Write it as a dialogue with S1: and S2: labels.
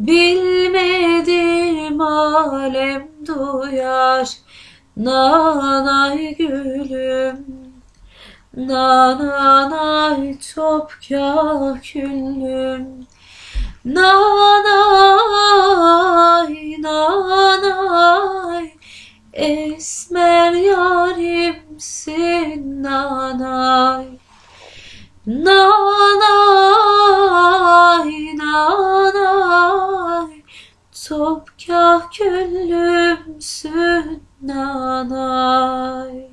S1: Bilmedim alem duyar. Nanay gülüm Nanay çok küllüm Nanay nanay Esmer yarimsin nanay. Nanay nanay Topkah küllümsün nanay.